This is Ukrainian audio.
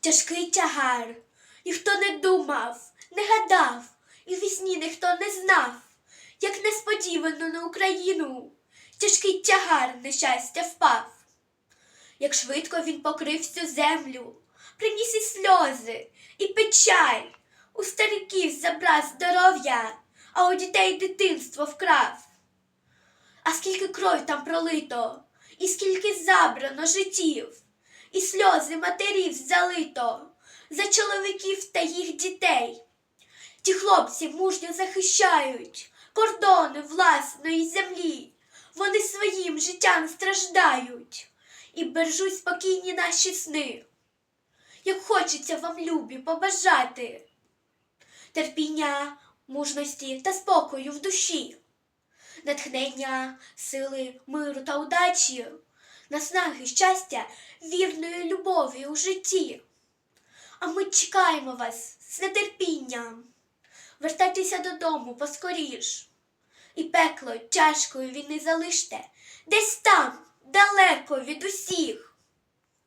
Тяжкий тягар, ніхто не думав, не гадав, і в вісні ніхто не знав, як несподівано на Україну тяжкий тягар нещастя впав. Як швидко він покрив всю землю, приніс і сльози, і печаль, у стариків забрав здоров'я, а у дітей дитинство вкрав. А скільки кров там пролито, і скільки забрано життів, і сльози матерів залито за чоловіків та їх дітей. Ті хлопці мужньо захищають кордони власної землі. Вони своїм життям страждають і бережуть спокійні наші сни. Як хочеться вам, любі, побажати терпіння, мужності та спокою в душі, натхнення, сили, миру та удачі, наснаги, щастя, вірної любові у житті. А ми чекаємо вас з нетерпінням. Вертайтеся додому поскоріш. І пекло тяжкої війни залиште десь там, далеко від усіх.